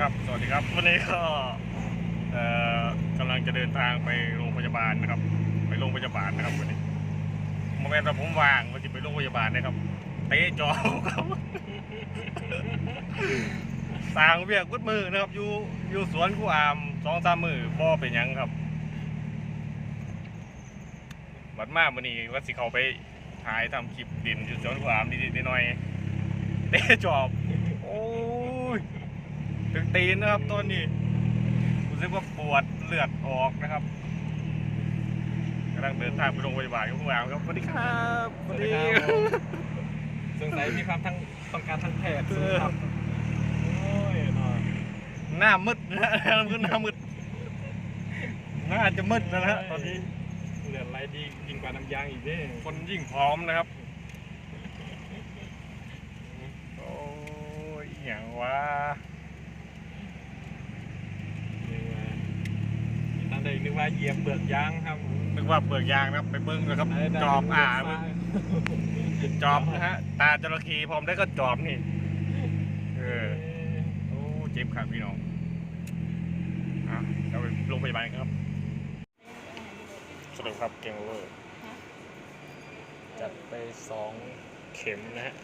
ครับ สวัสดีครับ วันนี้ก็กำลังจะเดินทางไปโรงพยาบาลนะครับ ไปโรงพยาบาลนะครับวันนี้โมเมนต์แต่ผมว่างว่าจะไปโรงพยาบาลนะครับเตะจอครับสร้างเวียกกุดมือนะครับ อยู่อยู่สวนกูอามสองสามมือพ่อเป็นยังครับบัดมากวันนี้ว่าสิเขาไปถ่ายทำคลิปดินอยู่สวนกูอามนิดๆหน่อยเตะจอบ ถึงตีนนะครับตอนนี้รู้สึกว่าปวดเลือดออกนะครับกำลังเดินทางไปโรงพยาบาลครับคุณอามครับสวัสดีครับสวัสดีสงสัยมีความทั้งต้องการทั้งแพทย์สุขภาพโอ้ยนอนหน้ามืดนะฮะคือหน้ามืดหน้าจะมืดแล้วนะฮะตอนนี้เหลือไรดียิ่งกว่าน้ำยางอีกเด้คนยิ่งพร้อมนะครับโอ้ยอหย่างวะ ตั้งแต่ นึกว่าเหยียบเปลือกยางครับนึกว่าเปลือกยางนะครับไปเบิ้งนะครับได้ได้จอบอ่าฟ้จอบนะฮะ ตาจระเข้พร้อมได้ก็จอบนี่ เออ โอ้เจ็บครับพี่น้อง อะเราไปโรงพยาบาลกันครับสวัสดีครับเก่งเวอร์จัดไปสองเข็มนะฮะ